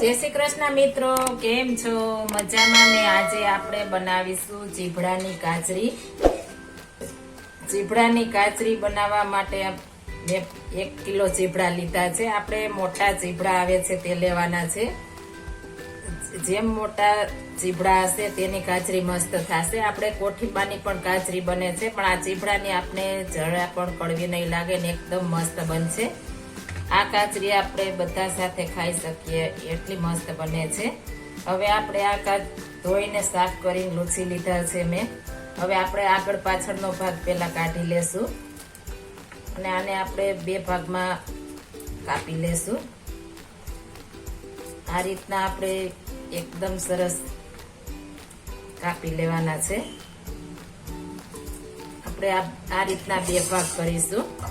જય શ્રી કૃષ્ણ મિત્રો, કેમ છો? મજામાં ને આજે આપણે બનાવીશું જીભડાની કાચરી જીભડાની કાચરી બનાવવા માટે એક કિલો જીભડા લીધા છે. આપણે મોટા જીભડા આવે છે તે લેવાના છે. જેમ મોટા ચીભડા હશે તેની કાચરી મસ્ત થશે. આપણે કોઠીબાની પણ કાચરી બને છે, પણ આ ચીભડાની આપણે જરા પણ કડવી નહીં લાગે ને એકદમ મસ્ત બનશે. આ કાચરી આપણે બધા સાથે ખાઈ શકીએ. એટલી મસ્ત બને છે. હવે આપણે આ કાચ ધોઈને સાફ કરીને લૂછી લીધા છે મેં. હવે આપણે આગળ પાછળનો ભાગ પહેલાં કાઢી લેશું. અને આને આપણે બે ભાગમાં કાપી લેશું. આ રીતના આપણે એકદમ સરસ કાપી લેવાના છે. આપણે આ રીતના બે ભાગ કરીશું.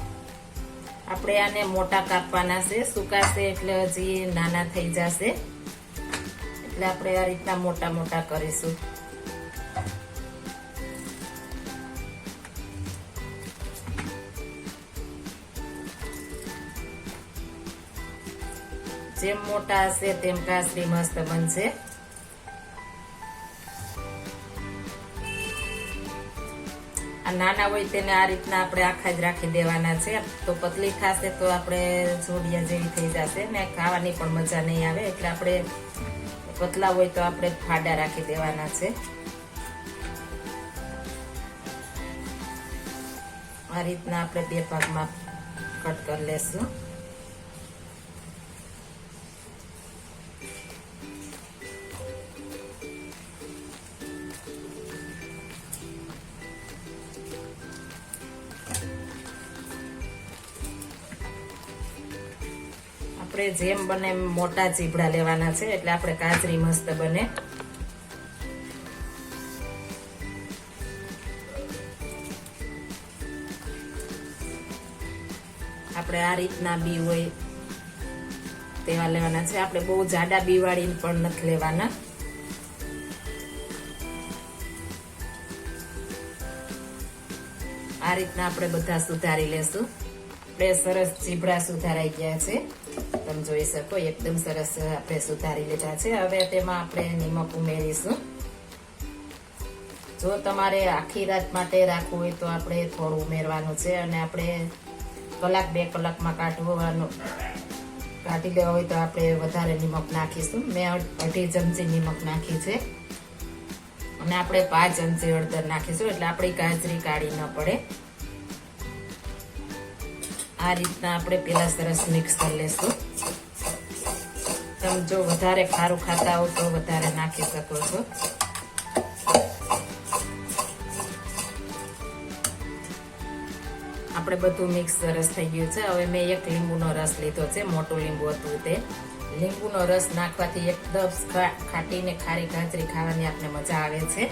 આપણે આને મોટા કાપવાના છે, સુકાશે એટલે હજી નાના થઈ જશે. એટલે આપણે આ રીતના મોટા મોટા કરીશું. જેમ મોટા હશે તેમ કાસરી મસ્ત બનશે. નાના હોય તેને આ રીતના આપણે આખા જ રાખી દેવાના છે. તો પતલી ખાશે તો આપણે જોડિયા જેવી થઈ જશે ને ખાવાની પણ મજા નહીં આવે. એટલે આપણે પતલા હોય તો આપણે ફાડા રાખી દેવાના છે. આ રીતના આપણે બે ભાગમાં કટ કરી લેશું. આપણે જેમ બને મોટા ચીબડા લેવાના છે, એટલે આપણે કાચરી મસ્ત બને. આપણે આ રીતના બી હોય તેવા લેવાના છે. આપણે બહુ જાડા બી વાળીને પણ નથી લેવાના. આ રીતના આપણે બધા સુધારી લેશું. આપણે સરસ ચીબડા સુધારાઈ ગયા છે. તમે જોઈ શકો, એકદમ સરસ આપણે સુધારી લીધા છે. હવે તેમાં આપણે નિમક ઉમેરીશું. જો તમારે આખી રાત માટે રાખવું હોય તો આપણે થોડું ઉમેરવાનું છે અને આપણે કલાક, બે કલાકમાં કાઢવાનું, કાઢી લેવા હોય તો આપણે વધારે નિમક નાખીશું. મેં અઢી ચમચી નિમક નાખી છે. અને આપણે પાંચ ચમચી હળદર નાખીશું. એટલે આપણી ગાજરી કાઢી ન પડે. આ રીતના આપણે પેલા સરસ મિક્સ કરી લેશું. તમે જો વધારે ખારું ખાતા હો તો વધારે નાખી શકો છો. આપણે બધું મિક્સ સરસ થઈ ગયું છે. હવે મેં એક લીંબુનો રસ લીધો છે, મોટું લીંબુ હતું તે. લીંબુનો રસ નાખવાથી એકદમ ખાટીને ખારી ગાજરી ખાવાની આપણે મજા આવે છે.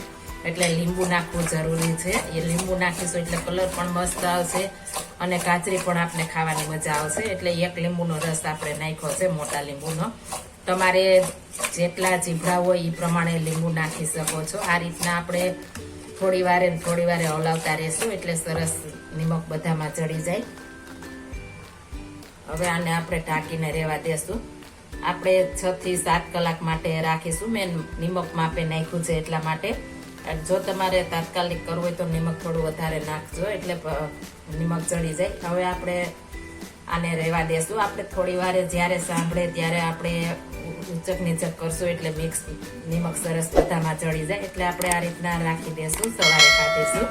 એટલે લીંબુ નાખવું જરૂરી છે. એ લીંબુ નાખીશું એટલે કલર પણ મસ્ત આવશે અને કાચરી પણ આપણે ખાવાની મજા આવશે. એટલે એક લીંબુનો રસ આપણે નાખ્યો છે, મોટા લીંબુનો. તમારે જેટલા ચીભડા હોય એ પ્રમાણે લીંબુ નાખી શકો છો. આ રીતના આપણે થોડી વારે થોડી વારે હલાવતા રહેશું એટલે સરસ નિમક બધામાં ચડી જાય. હવે આને આપણે ઢાંકીને રહેવા દેશું. આપણે છ થી સાત કલાક માટે રાખીશું. મેં નિમક માપે નાખ્યું છે એટલા માટે. જો તમારે તાત્કાલિક કરવું હોય તો નિમક થોડું વધારે નાખજો, એટલે નિમક ચડી જાય. હવે આપણે આને રહેવા દેશું. આપણે થોડી વારે જ્યારે સાંભળે ત્યારે આપણે ઊંચક નીચક કરશું, એટલે મિક્સ નિમક સરસ બધામાં ચડી જાય. એટલે આપણે આ રીતના રાખી દેશું, સવારે કાઢીશું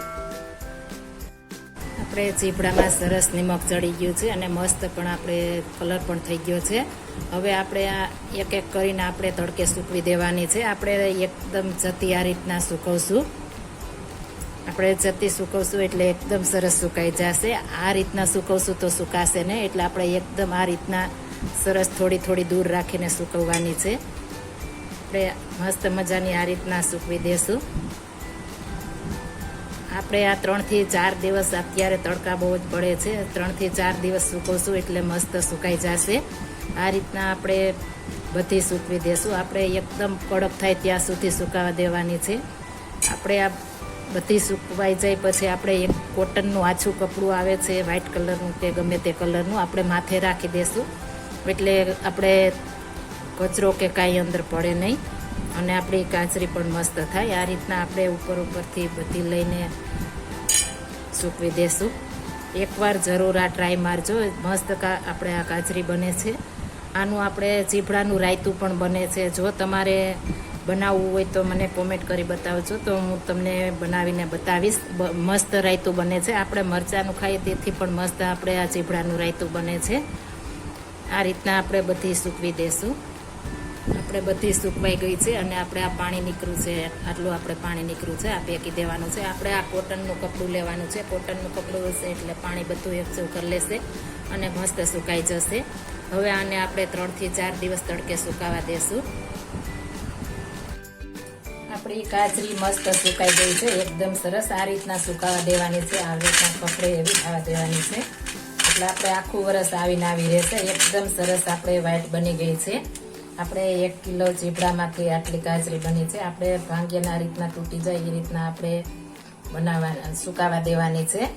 આપણે ચીપડામાં સરસ નિમક ચડી ગયું છે અને મસ્ત પણ આપણે કલર પણ થઈ ગયો છે. હવે આપણે આ એક એક કરીને આપણે તડકે સૂકવી દેવાની છે. આપણે એકદમ જતી આ રીતના સૂકવશું. આપણે જતી સૂકવશું એટલે એકદમ સરસ સુકાઈ જશે. આ રીતના સૂકવશું તો સુકાશે ને એટલે આપણે એકદમ આ રીતના સરસ થોડી થોડી દૂર રાખીને સૂકવવાની છે. આપણે મસ્ત મજાની આ રીતના સૂકવી દેશું. આપણે આ ત્રણથી ચાર દિવસ અત્યારે તડકા બહુ જ પડે છે. ત્રણથી ચાર દિવસ સૂકવશું એટલે મસ્ત સુકાઈ જશે. આ રીતના આપણે બધી સૂકવી દેશું. આપણે એકદમ કડક થાય ત્યાં સુધી સુકાવા દેવાની છે. આપણે આ બધી સુકવાઈ જાય પછી આપણે એક કોટનનું આછું કપડું આવે છે વ્હાઇટ કલરનું કે ગમે તે કલરનું આપણે માથે રાખી દેશું. એટલે આપણે કચરો કે કાંઈ અંદર પડે નહીં. અને આપણી કાચરી પણ મસ્ત થાય. આ રીતના આપણે ઉપર ઉપરથી બધી લઈને સૂકવી દેશું. એકવાર જરૂર આ ટ્રાય મારજો. મસ્ત આપણે આ કાચરી બને છે. આનું આપણે ચીભડાનું રાયતું પણ બને છે. જો તમારે બનાવવું હોય તો મને કોમેન્ટ કરી બતાવજો. તો હું તમને બનાવીને બતાવીશ. મસ્ત રાયતું બને છે. આપણે મરચાંનું ખાઈએ તેથી પણ મસ્ત આપણે આ ચીભડાનું રાયતું બને છે. આ રીતના આપણે બધી સૂકવી દેશું. આપણે બધી સૂકવાઈ ગઈ છે અને આપણે આ પાણી નીકળ્યું છે. આટલું આપણે પાણી નીકળ્યું છે, આ પેકી દેવાનું છે. આપણે આ કોટનનું કપડું લેવાનું છે. કોટનનું કપડું હશે એટલે પાણી બધું એકસું કરી લેશે અને મસ્ત સુકાઈ જશે. હવે આને આપણે ત્રણથી ચાર દિવસ તડકે સુકાવા દેશું. આપણી કાચરી મસ્ત સુકાઈ ગઈ છે, એકદમ સરસ. આ રીતના સુકાવા દેવાની છે. આ રીતના કપડે એવી ખાવા દેવાની છે. એટલે આપણે આખું વરસ આવીને આવી રહેશે. એકદમ સરસ આપણે વ્હાઈટ બની ગઈ છે. આપણે એક કિલો ચીપડામાંથી આટલી કાચરી બની છે. આપણે ભાંગીને આ રીતના તૂટી જાય, એ રીતના આપણે બનાવવા સુકાવા દેવાની છે.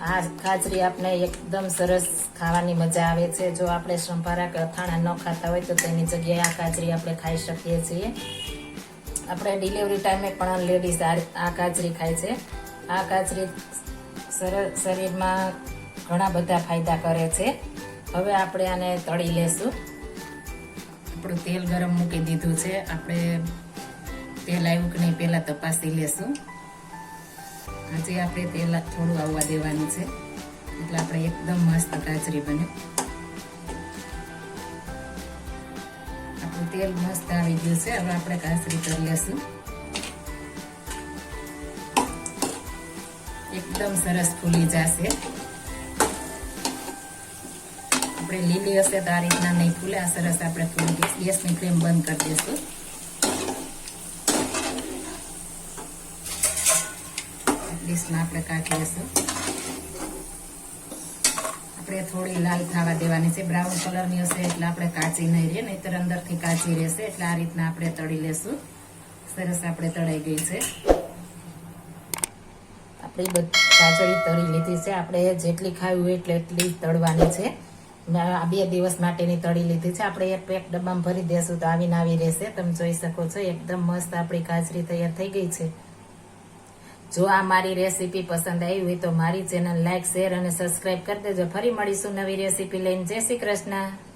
આ ખાજરી આપણે એકદમ સરસ ખાવાની મજા આવે છે. જો આપણે સંભારા કે અથાણા ન ખાતા હોય તો તેની જગ્યાએ આ ખાજરી આપણે ખાઈ શકીએ છીએ. આપણે ડિલિવરી ટાઈમે પણ લેડીઝ આ કાજરી ખાય છે. આ કાજરી સરસ શરીરમાં ઘણા બધા ફાયદા કરે છે. હવે આપણે આને તળી લેશું. આપણું તેલ ગરમ મૂકી દીધું છે. આપણે તેલ આવ્યું કે નહીં પહેલાં તપાસી લેશું. આજે આપણે તેલ થોડું આવવા દેવાનું છે. એટલે આપણે એકદમ મસ્ત કાચરી બને આપણું તેલ મસ્ત આવી ગયું છે. હવે આપણે કાચરી કરી લેશું. એકદમ સરસ ફૂલી જશે. આપણે લીલી હશે તો આ રીતના નહીં ફૂલે, આ સરસ આપણે ફૂલી ગેસની ફ્લેમ બંધ કરી દઈશું. આપણે કાઢી લઈશું. આપણે થોડી લાલ થવા દેવાની છે. બ્રાઉન કલરની હશે એટલે આપણે કાચી નહીં રહે, નહીતર અંદરથી કાચી રહેશે એટલે આ રીતના આપણે તળી લેશું સરસ આપણે તળાઈ ગઈ છે. આપણી બધી કાચળી તળી લીધી છે. આપણે જેટલી ખાવી હોય એટલે એટલી તળવાની છે. આ બે દિવસ માટેની તળી લીધી છે. આપણે એક પેક ડબ્બામાં ભરી દેશું તો આવીને આવી રહેશે. તમે જોઈ શકો છો, એકદમ મસ્ત આપણી કાચરી તૈયાર થઈ ગઈ છે. જો આ મારી રેસીપી પસંદ આવી હોય તો મારી ચેનલ લાઇક શેર અને સબસ્ક્રાઇબ કરી દેજો. ફરી મળીશું નવી રેસીપી લઈને. જય શ્રી કૃષ્ણ.